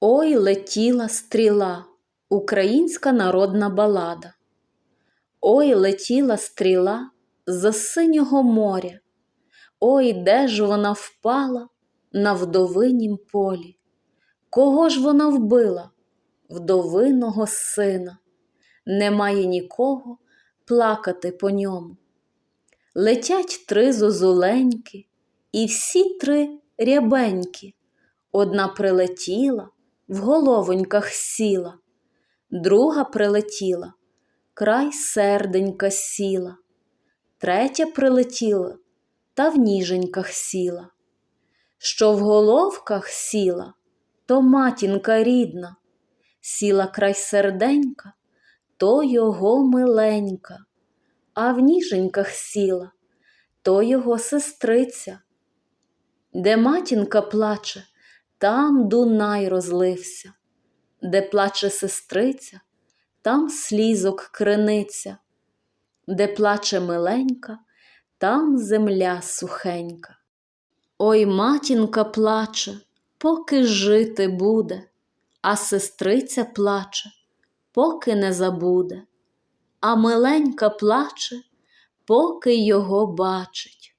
Ой летіла стріла, українська народна балада. Ой летіла стріла з синього моря. Ой, де ж вона впала на вдовинім полі? Кого ж вона вбила? Вдовиного сина. Немає нікого плакати по ньому. Летять три зозуленьки, і всі три рябенькі. Одна прилетіла, в головоньках сіла, друга прилетіла, край серденька сіла, третя прилетіла та в ніженьках сіла. Що в головках сіла, то матінка рідна, сіла край серденька, то його миленька, а в ніженьках сіла, то його сестриця. Де матінка плаче, там Дунай розлився, де плаче сестриця, там слізок криниця, де плаче миленька, там земля сухенька. Ой матінка плаче, поки жити буде, а сестриця плаче, поки не забуде, а миленька плаче, поки його бачить.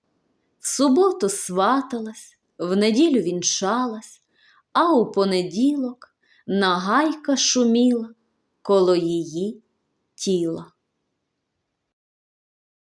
В суботу сваталась, в неділю вінчалась, а у понеділок нагайка шуміла коло її тіла.